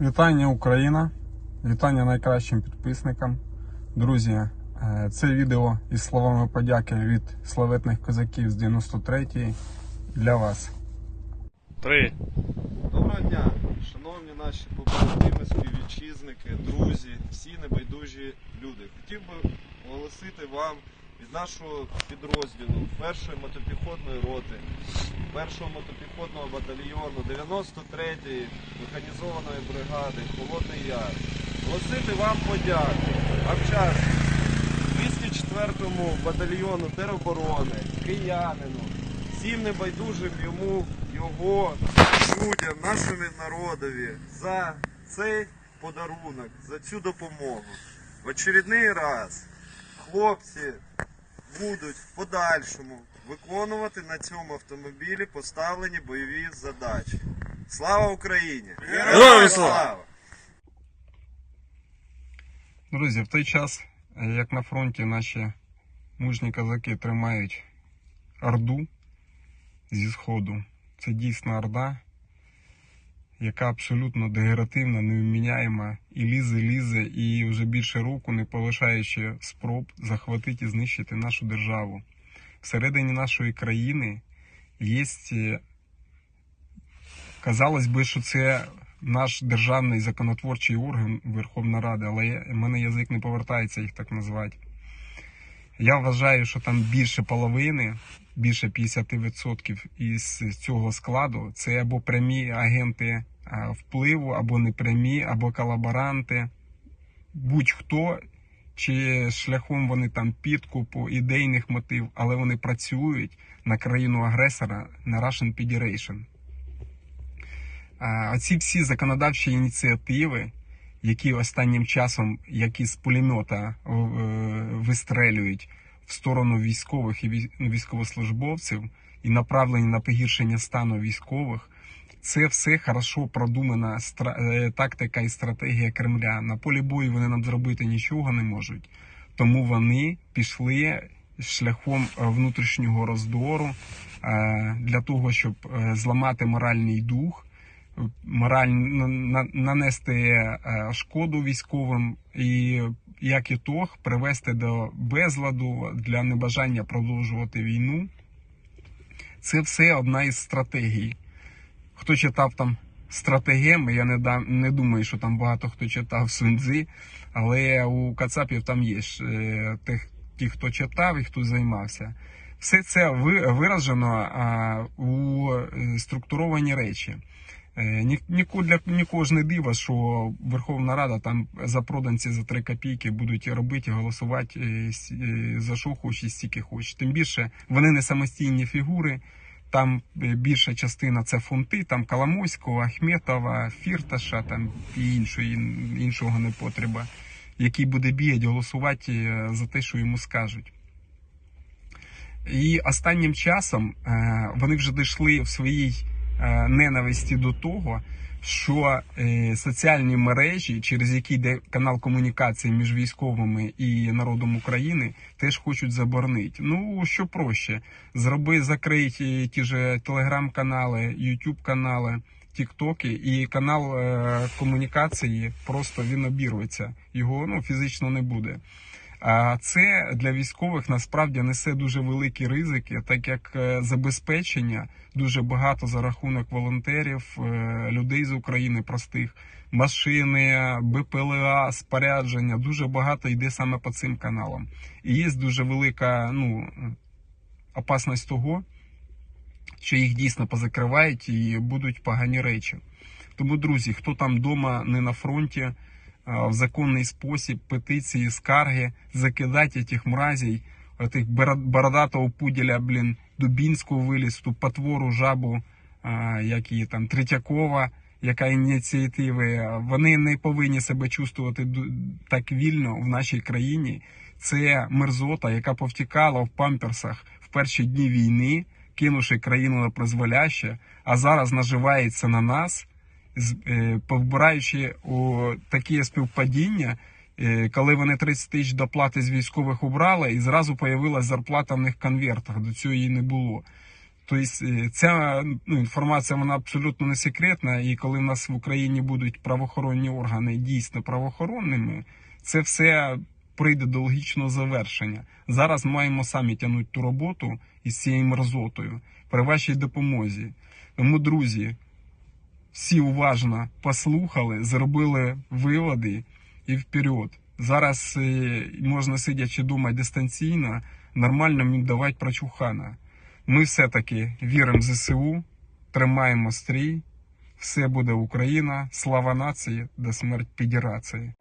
Вітання Україна! Вітання найкращим підписникам. Друзі, е, це відео із словами подяки від славетних козаків з 93-ї для вас. Три. Доброго дня, шановні наші побратими, співвітчизники, друзі, всі небайдужі люди. Хотів би оголосити вам від нашого підрозділу першої мотопіхотної роти, першого мотопіхотного батальйону 93-ї механізованої бригади Холодний Яр. Оголосити вам подяку. А вчасно 204-му батальйону тероборони, киянину, всім небайдужим йому, його людям, нашому народові за цей подарунок, за цю допомогу. В очередний раз хлопці будуть в подальшому виконувати на цьому автомобілі поставлені бойові задачі. Слава Україні! Героям слава! Друзі, в той час, як на фронті наші мужні козаки тримають Орду зі Сходу, це дійсна Орда, яка абсолютно дегеративна, невміняєма і лізе, лізе, і вже більше року не полишаючи спроб захватити і знищити нашу державу. Всередині нашої країни є, е, казалось би, що це наш державний законотворчий орган Верховна Рада, але в мене язик не повертається їх так назвати. Я вважаю, що там більше половини, більше 50% із цього складу це або прямі агенти впливу, або непрямі, або колаборанти. Будь-хто, чи шляхом вони там підкупу, ідейних мотив, але вони працюють на країну агресора на Russian Federation. Оці всі законодавчі ініціативи, які останнім часом, які з пулемета е, вистрелюють в сторону військових і ну, військовослужбовців і направлені на погіршення стану військових, це все хорошо продумана е, тактика і стратегія Кремля. На полі бою вони нам зробити нічого не можуть, тому вони пішли шляхом е, внутрішнього роздору для того, щоб зламати моральний дух мораль на- на- нанести е, шкоду військовим і як ітог привести до безладу для небажання продовжувати війну. Це все одна із стратегій. Хто читав там стратегеми, я не, да, не думаю, що там багато хто читав Суньцзи, але у Кацапів там є е, тих, ті, хто читав і хто займався. Все це виражено а, у е, структуровані речі. Е, Ні, ніку- для нікого ж не що Верховна Рада там за проданці за 3 копійки будуть робити, голосувати за що хоче, стільки хоче. Тим більше вони не самостійні фігури. Там е, більша частина це фунти, там Коломойського, Ахметова, Фірташа, там і іншої, іншого непотреба, який буде бігати, голосувати е, за те, що йому скажуть. І останнім часом вони вже дійшли в своїй ненависті до того, що е, соціальні мережі, через які йде канал комунікації між військовими і народом України, теж хочуть заборонити. Ну що проще, зроби закрий ті, ж телеграм-канали, ютуб канали. Тіктоки і канал е, комунікації просто він обірветься. Його ну фізично не буде. Це для військових насправді несе дуже великі ризики, так як е, забезпечення дуже багато за рахунок волонтерів, е, людей з України простих, машини, БПЛА, спорядження. Дуже багато йде саме по цим каналам. І є дуже велика ну, опасність того, що їх дійсно позакривають і будуть погані речі. Тому, друзі, хто там вдома не на фронті, в законний спосіб петиції, скарги, закидати тих мразей, тих бородатого пуділя, блін, Дубінську виліз, ту потвору, жабу, як її там, Третьякова, яка ініціативи, вони не повинні себе чувствувати так вільно в нашій країні. Це мерзота, яка повтікала в памперсах в перші дні війни, кинувши країну на призволяще, а зараз наживається на нас, е, повбираючи у такі співпадіння, е, коли вони 30 тисяч доплати з військових убрали, і зразу появилась зарплата в них конвертах. До цього її не було. Тобто е, ця ну, інформація вона абсолютно не секретна, і коли в нас в Україні будуть правоохоронні органи дійсно правоохоронними, це все прийде до логічного завершення. Зараз маємо самі тягнути ту роботу із цією мерзотою при вашій допомозі. Тому, друзі, всі уважно послухали, зробили виводи і вперед. Зараз е, можна сидячи думати дистанційно, нормально їм давати прочухана. Ми все-таки віримо в ЗСУ, тримаємо стрій, все буде Україна, слава нації, до смерть федерації.